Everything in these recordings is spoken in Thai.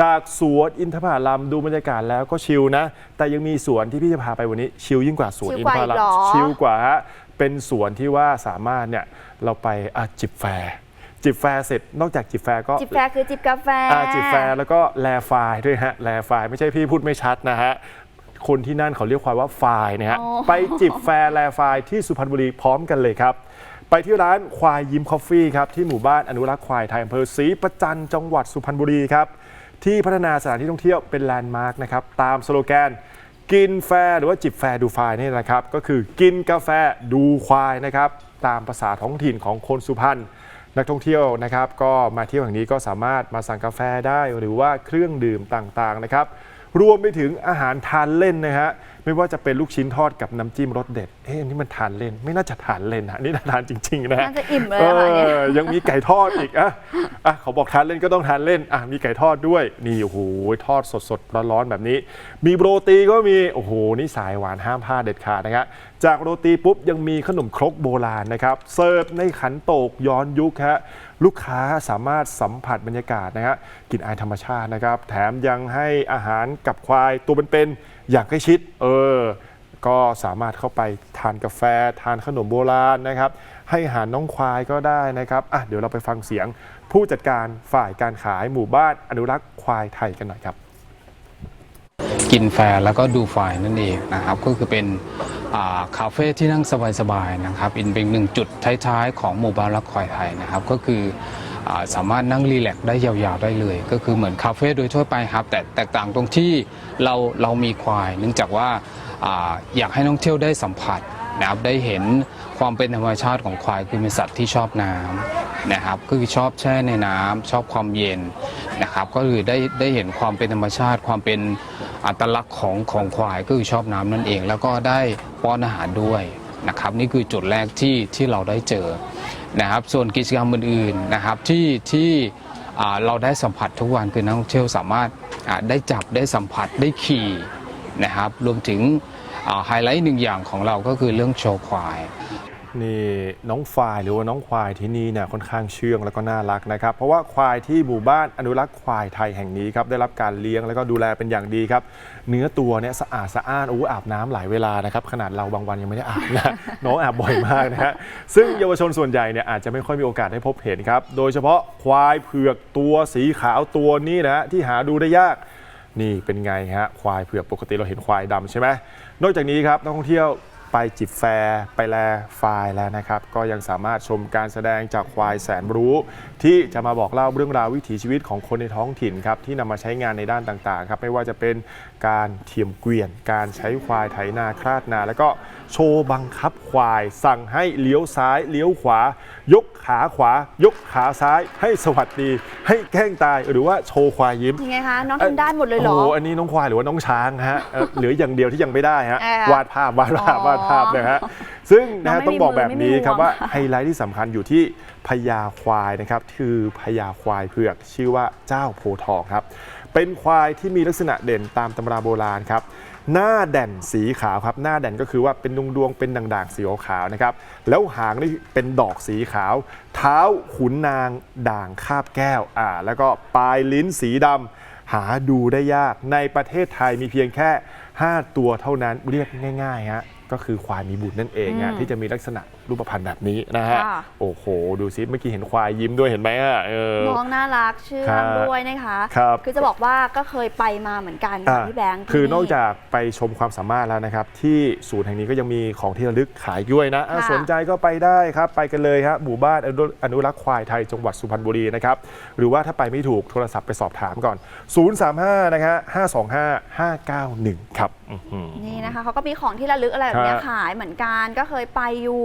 จากสวนอินทผลัมดูบรรยากาศแล้วก็ชิลนะ แต่ยังมีสวนที่พี่จะพาไปวันนี้ ชิลยิ่งกว่าสวนชิลอินกทว่าผลัอีกมเหรอ ชิลกว่าฮะเป็นสวนที่ว่าสามารถเนี่ยเราไปอะจิบแฟร์จิบแฟร์เสร็จนอกจากจิบแฟร์ก็ จิบแฟคือจิบกาแฟอ่าจิบแฟร์แล้วก็แลไฟล์ด้วยฮะ แลไฟล์ไม่ใช่พี่พูดไม่ชัดนะฮะ คนที่นั่นเขาเรียกควายว่าไฟล์นะฮะโอ้ไปจิบแฟร์แลไฟล์ที่สุพรรณบุรีพร้อมกันเลยครับ ไปที่ร้านควายยิ้มคอฟฟี่ครับ ที่หมู่บ้านอนุรักษ์ควายไทยอำเภอศรีประจันจังหวัดสุพรรณบุรีครับ ที่พัฒนาสถานที่ท่องเที่ยวเป็นแลนด์มาร์กนะครับตามสโลแกน กินแฟร์หรือว่าจิบแฟร์ดูไฟนี่นะครับ ก็คือกินกาแฟดูควายนะครับตามภาษาท้องถิ่นของคนสุพรรณนักท่องเที่ยวนะครับ ก็มาเที่ยวแห่งนี้ก็สามารถมาสั่งกาแฟได้หรือว่าเครื่องดื่มต่างๆนะครับ รวมไปถึงอาหารทานเล่นนะฮะ ไม่ว่าจะเป็นลูกชิ้นทอดกับน้ำจิ้มรสเด็ด เอ๊ะอันนี่มันทานเล่น ไม่น่าจะทานเล่นนะนี่น่าทานจริงๆนะฮะน่าจะอิ่มเลยอะค่ะเนี่ย ออยังมีไก่ทอดอีกอะอะเขาบอกทานเล่นก็ต้องทานเล่นอะมีไก่ทอดด้วย นี่โอ้โหทอดสดๆร้อนๆแบบนี้ มีโรตีก็มีโอ้โหนี่สายหวานห้ามพลาดเด็ดขาดนะครับจากโรตีปุ๊บยังมีขนมครกโบราณนะครับเสิร์ฟในขันโตกย้อนยุคฮะลูกค้าสามารถสัมผัสบรรยากาศนะฮะกลินอายธรรมชาตินะครับ แถมยังให้อาหารกับควายตัวเป็นๆ อย่างใกล้ชิด เออ ก็สามารถเข้าไปทานกาแฟ ทานขนมโบราณนะครับ ให้อาหารน้องควายก็ได้นะครับอะเดี๋ยวเราไปฟังเสียง ผู้จัดการฝ่ายการขายหมู่บ้านอนุรักษ์ควายไทยกันหน่อยครับ กินแฟร์แล้วก็ดูไฟล์นั่นเองนะครับก็คือเป็นอ่าคาเฟ่ที่นั่งสบายๆนะครับเป็นเป็นหนึ่งจุดท้ายๆของหมู่บ้านรักควายไทยนะครับก็คือ สามารถนั่งรีแลกซ์ได้ยาวๆได้เลย ก็คือเหมือนคาเฟ่โดยทั่วไปครับ แต่แตกต่างตรงที่เราเรามีควาย เนื่องจากว่าออยากให้นักท่องเที่ยวได้สัมผัสนะครับได้เห็นความเป็นธรรมชาติของควายคือเป็นสัตว์ที่ชอบน้ำนะครับก็คือชอบแช่ในน้ำชอบความเย็นนะครับก็คือได้ได้เห็นความเป็นธรรมชาติ ความเป็นอัตลักษณ์ของของควายก็คือชอบน้ำนั่นเอง แล้วก็ได้ป้อนอาหารด้วย นะครับนี่คือจุดแรกที่ที่เราได้เจอนะครับ ส่วนกิจกรรมอื่นๆนะครับที่ที่เราได้สัมผัสทุกวันคือนักท่องเที่ยวสามารถได้จับได้สัมผัสได้ขี่นะครับ รวมถึงไฮไลท์หนึ่งอย่างของเราก็คือเรื่องโชว์ควาย นี่น้องควายหรือว่าน้องควายที่นี่เนี่ยค่อนข้างเชื่องแล้วก็น่ารักนะครับ เพราะว่าควายที่หมู่บ้านอนุรักษ์ควายไทยแห่งนี้ครับได้รับการเลี้ยงแล้วก็ดูแลเป็นอย่างดีครับ เนื้อตัวเนี่ยสะอาดสะอ้านโอ้อาบน้ำหลายเวลานะครับขนาดเราบางวันยังไม่ได้อาบนะน้องอาบบ่อยมากนะฮะซึ่งเยาวชนส่วนใหญ่เนี่ยอาจจะไม่ค่อยมีโอกาสได้พบเห็นครับ โดยเฉพาะควายเผือกตัวสีขาวตัวนี้นะฮะที่หาดูได้ยากนี่เป็นไงฮะควายเผือกปกติเราเห็นควายดำใช่ไหมนอกจากนี้ครับนักท่องเที่ยว ไปจิบแฟร์ไปแลไฟล์แล้วนะครับ ก็ยังสามารถชมการแสดงจากควายแสนรู้ ที่จะมาบอกเล่าเรื่องราววิถีชีวิตของคนในท้องถิ่นครับที่นำมาใช้งานในด้านต่างๆครับไม่ว่าจะเป็นการเทียมเกวียน การใช้ควายไถนาคลาดนา แล้วก็โชว์บังคับควาย สั่งให้เลี้ยวซ้ายเลี้ยวขวา ยกขาขวา ยกขาซ้าย ให้สวัสดี ให้แกล้งตายหรือว่าโชว์ควายยิ้มยังไงคะน้องทำได้หมดเลยเหรอโอ้โหอันนี้น้องควายหรือว่าน้องช้างฮะเอ่อเหลืออย่างเดียวที่ยังไม่ได้ฮะเอ่อวาดภาพวาดภาพอ๋อวาดภาพนะฮะซึ่งนะฮะน้องไม่ต้องบอกแบบนี้มีมือไม่มีครับงวงว่าไฮไลท์ที่สำคัญอยู่ที่พญาควายนะครับคือพญาควายเผือกชื่อว่าเจ้าโพธิ์ทองครับ เป็นควายที่มีลักษณะเด่นตามตำราโบราณครับหน้าแด่นสีขาวครับ หน้าแด่นก็คือว่าเป็นดวงดวงๆเป็นด่างๆสีขาวๆนะครับ แล้วหางนี่เป็นดอกสีขาว เท้าขุนนางด่างคาบแก้วอ่าแล้วก็ปลายลิ้นสีดำหาดูได้ยากในประเทศไทยมีเพียงแค่ 5 ตัวเท่านั้นเรียกง่ายๆฮะ ก็คือควายมีบุตรนั่นเองฮะอืมที่จะมีลักษณะรูปพรรณแบบนี้นะฮะ ค่ะ โอ้โห ดูซิเมื่อกี้เห็นควายยิ้มด้วยเห็นไหมอะเออ น้องน่ารักเชื่อครังบด้วยนะคะครับอจะบอกว่าก็เคยไปมาเหมือนกันค่ะอะพี่แบงค์ที่ คือนอกจากไปชมความสามารถแล้วนะครับ ที่ศูนย์แห่งนี้ก็ยังมีของที่ระลึกขายด้วยนะอะค่ะ สนใจก็ไปได้ครับ ไปกันเลยครับหมู่บ้านอนุอนุรักษ์ควายไทยจังหวัดสุพรรณบุรีนะครับ หรือว่าถ้าไปไม่ถูกโทรศัพท์ไปสอบถามก่อน 035 นะฮะ525 591 ครับอื้อหือ นี่นะคะเขาก็มีของที่ระลึกอะไรแบบเนี้ยครับขายเหมือนกันก็เคยไปอยู่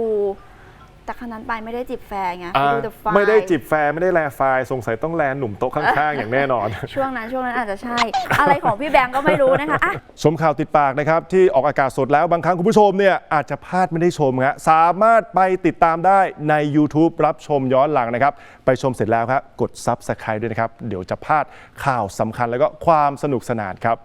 แต่ครั้งนั้นไปไม่ได้จิบแฟร์ไงไปอะดูแต่ไฟไม่ได้จิบแฟร์ไม่ได้แลไฟล์สงสัยต้องแลหนุ่มโต๊ะข้างๆ อย่างแน่นอน ช่วงนั้นช่วงนั้นอาจจะใช่ อะไรของพี่แบงค์ก็ไม่รู้นะคะอะ ชมข่าวติดปากนะครับ ที่ออกอากาศสดแล้วบางครั้งคุณผู้ชมเนี่ยอาจจะพลาดไม่ได้ชมครับสามารถไปติดตามได้ใน YouTube รับชมย้อนหลังนะครับ ไปชมเสร็จแล้วครับ กด Subscribe ด้วยนะครับ เดี๋ยวจะพลาดข่าวสำคัญแล้วก็ความสนุกสนานครับ